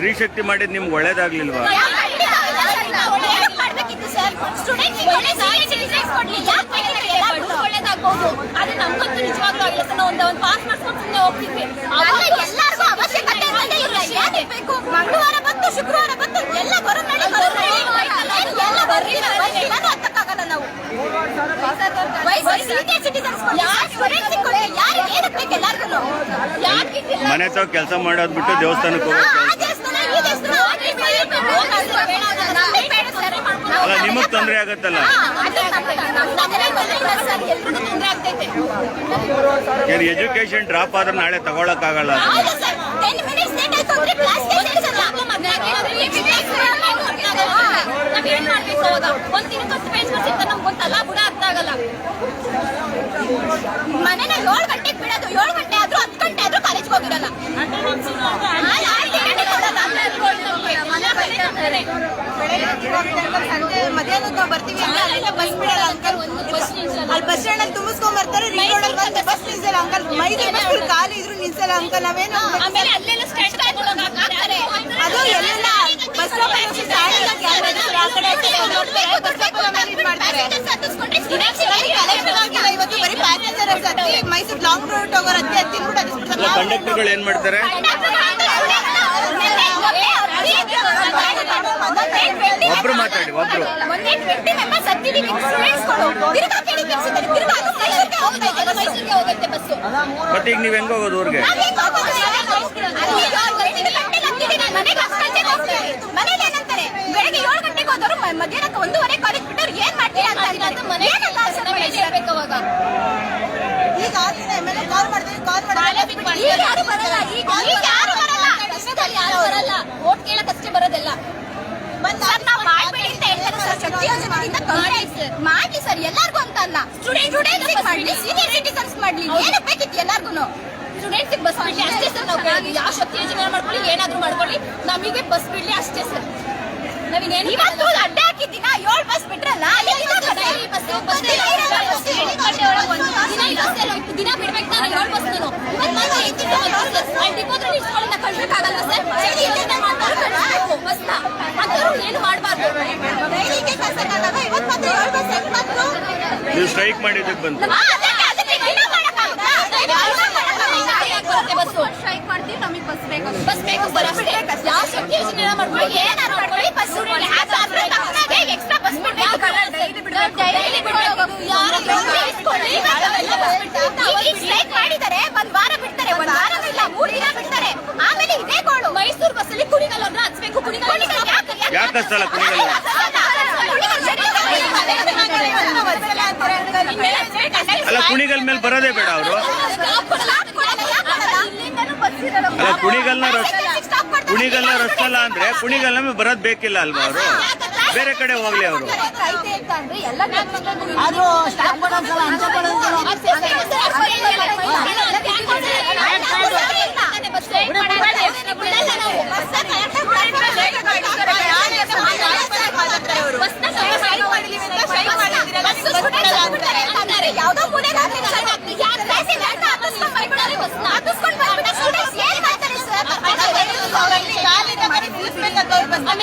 ಸ್ತ್ರೀ ಶಕ್ತಿ ಮಾಡಿದ್ ನಿಮ್ಗೆ ಒಳ್ಳೇದಾಗ್ಲಿಲ್ವಾ? ಮಂಗಳವಾರ ಬಂತು ಶುಕ್ರವಾರ ಬಂತು. ಎಲ್ಲ ನಾವು. ಮನೆ ತಾವ್ ಕೆಲಸ ಮಾಡೋದ್ಬಿಟ್ಟು ದೇವಸ್ಥಾನಕ್ಕೆ ಹೋಗೋ ಆ ಕೆಲ್ಸ. ದೇವಸ್ಥಾನ ಈ ದೇವಸ್ಥಾನ ಹೋಗಿ ಬೇಡ ಬೇಡ ನಮ್ಗೆ ಬೇಡ ಸರ್ ಅಲ್ಲ, ನಿಮಗ್ ಆಗತ್ತಲ್ಲ? ಎಜುಕೇಶನ್ ಡ್ರಾಪ್ ಆದ್ರೆ ನಾಳೆ ತಗೊಳಕ್ ಆಗಲ್ಲ ಮನೇನ ಏಳು ಗಂಟೆಗೆ ಬಿಡೋದು, ಏಳು ಗಂಟೆ ಆದ್ರೂ ಹತ್ತು ಗಂಟೆ ಆದ್ರೂ ಕಾಲೇಜ್ಗೆ ಹೋಗಿರಲ್ಲ. ಮಧ್ಯಾಹ್ನ ನಾವು ಬರ್ತೀವಿ ಅಂದ್ರೆ ಅಲ್ಲಿಂದ ಬಸ್ ಬಿಡಲ್ಲ ಅಂಕಲ್ ಅಲ್ಲಿ ಬಸ್ ಸ್ಟ್ಯಾಂಡ್ ಅಲ್ಲಿ ತುಂಬಿಸ್ಕೊಂಡ್ ಬರ್ತಾರೆ ರಿಂಗ್ ರೋಡ್ ಅಲ್ಲಿ ಬಂದು ಬಸ್ ನಿಲ್ಸಲ್ಲ ಅಂಕಲ್ ಮೈಸೂರು ಬಸ್ಗಳು ಖಾಲಿ ಇದ್ರು ನಿಲ್ಸಲ್ಲ ಅಂಕಲ್ ನಾವೇನು ಅದು ಎಲ್ಲ ಬಸ್ ಇವತ್ತು ಬರೀ ಪ್ಯಾಸೆಂಜರ್ ಹತ್ತಿ ಮೈಸೂರು ಲಾಂಗ್ ರೂಟ್ ಹೋಗೋರು ಹತ್ತಿ ಹತ್ತಿ ಬಿಟ್ಟು ಅಲ್ಲ ಕಂಡಕ್ಟರ್ಗಳು ಏನ್ ಮಾಡ್ತಾರೆ? ಮತ್ತೆ ಈಗ ನೀವ್ ಹೆಂಗ ಹೋಗೋದು ಊರ್ಗೆ ಮನೇಲಿ ಏನಂತಾರೆ ಬೆಳಗ್ಗೆ ಏಳು ಗಂಟೆಗೆ ಹೋದವರು ಮ- ಮಧ್ಯಾಹ್ನಕ್ಕೆ ಒಂದೂವರೆ ಕಾಲೇಜ್ ಬಿಟ್ಟವ್ರು ಏನ್ ಮಾಡ್ತೀರಾ ಅಂತ ಅಂತಾರೆ. ಏನಂತ ಹೇಳ್ಬೇಕು ಅವಾಗ ಈಗ ಆಗ್ತಿದೆ ಎಂ ಎಲ್ ಎ ಕಾಲ್ ಮಾಡ್ತೀವಿ ಕಾಲ್ ಮಾಡಿ ಈಗ ಯಾರು ಬರಲ್ಲ ಈಗ ಈಗ ಯಾರು ಬರಲ್ಲ ಕಷ್ಟದಲ್ಲಿ ಯಾರು ಬರಲ್ಲ ಓಟ್ ಕೇಳಕ್ ಅಷ್ಟೇ ಬರೋದೆಲ್ಲ ಸರ್ ನಾವು ಮಾಡ್ಬೇಡಿ ಅಂತ ಹೇಳ್ತಾರೆ ಸರ್ ಶಕ್ತಿ ಯೋಜನೆಯಿಂದ ತೊಂದ್ರೆ ಐತೆ ಸರ್ ಮಾಡ್ಲಿ ಸರ್ ಎಲ್ಲಾರ್ಗು ಅಂತ ಅಲ್ಲ. ಸ್ಟೂಡೆಂಟ್ ಸ್ಟೂಡೆಂಟ್ಸ್ ಮಾಡ್ಲಿ. ಸೀನಿಯರ್ ಸಿಟಿಸನ್ಸ್ ಮಾಡ್ಲಿ. ಏನು ಬೇಕಿತ್ತು ಎಲ್ಲಾರ್ಗು ಸ್ಟೂಡೆಂಟ್ಸ್ ಬಸ್ ಬಿಡ್ಲಿ ಅಷ್ಟೇ ಸರ್ ನಾವು ಯಾವ ಶಕ್ತಿ ಯೋಜನೆ ಮಾಡ್ಕೊಳ್ಳಿ ಏನಾದ್ರೂ ಮಾಡ್ಕೊಳ್ಳಿ. ನಮಗೆ ಬಸ್ ಬಿಡ್ಲಿ ಅಷ್ಟೇ ಸರ್. ನಾವಿನ್ನೇನು ಇವತ್ತು ಅಡ್ಡ ಹಾಕಿದ್ದೀನ ಏಳು ಬಸ್ ಬಿಟ್ರಲ್ಲ ದಿನ ಬಿಡ್ಬೇಕು ನಾನು ಏಳು ಬಸ್ ನಾನು. ಸರ್. ಬಸ್ನ. ಅಂಥವ್ರು ಏನು ಮಾಡಬಾರ್ದು. ಇವತ್ತು ಮಾತ್ರ ಏಳು ಬಸ್ ನೀವು ಸ್ಟ್ರೈಕ್ ಮಾಡಿದ್ದಕ್ಕೆ ಬಂತು. ಸ್ಟ್ರೈಕ್ ಮಾಡ್ತೀವಿ ನಮಗೆ ಬಸ್ ಬೇಕು. ಬಸ್ ಬೇಕು ಸರ್ ಅಷ್ಟೇ. ಯಾವ ಶಕ್ತಿ ಯೋಜನೆ ಮಾಡ್ಕೊಳ್ಳಿ ಏನಾರು ಮಾಡ್ಕೊಳ್ಳಿ ಬಸ್ ಬಿಡ್ಲಿ ಅದಾದ್ರೆ ತಕ್ಷಣವೇ ಎಕ್ಸ್ಟ್ರಾ ಬಸ್ ಬಿಡ್ಬೇಕು. ಡೈಲಿ ಬಿಡಬೇಕು. ಯಾರು ಸ್ಟ್ರೈಕ್ ಮಾಡಿದ್ದಾರೆ ಒಂದ್ ವಾರ ಬಿಡ್ತಾರೆ ಒಂದ್ ವಾರ ಇಲ್ಲ ಮೂರ್ ದಿನ ಬಿಡ್ತಾರೆ. ಆಮೇಲೆ ಇದೇ ಗೋಳು. ಮೈಸೂರು ಕುಣಿಗಲ್ ಅವ್ರನ್ನ ಹಚ್ಬೇಕು ಕುಣಿಗಲ್ ಯಾಕೆ? ಕುಣಿಗಲ್? ಅಲ್ಲ, ಕುಣಿಗಲ್ ಮೇಲೆ ಬರೋದೇ ಬೇಡ ಅವರು. ಅಲ್ಲ, ಕುಣಿಗಲ್ನ ರಸ್ ಕುಣಿಗಲ್ನ ರಸ್ತಲ್ಲ ಅಂದ್ರೆ ಕುಣಿಗಲ್ ಮೇಲೆ ಬರೋದ್ ಬೇಕಿಲ್ಲ ಅಲ್ವಾ ಅವರು? ಬೇರೆ ಕಡೆ ಹೋಗ್ಲಿ ಅವರು.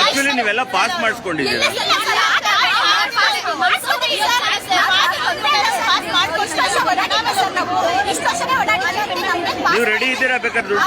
ಆಕ್ಚುಲಿ ನೀವೆಲ್ಲ ಪಾಸ್ ಮಾಡಿಸ್ಕೊಂಡಿದ್ದೀರಾ ನೀವು ರೆಡಿ ಇದ್ದೀರಾ ಬೇಕಾದ್ರೆ ದುಡ್ಡು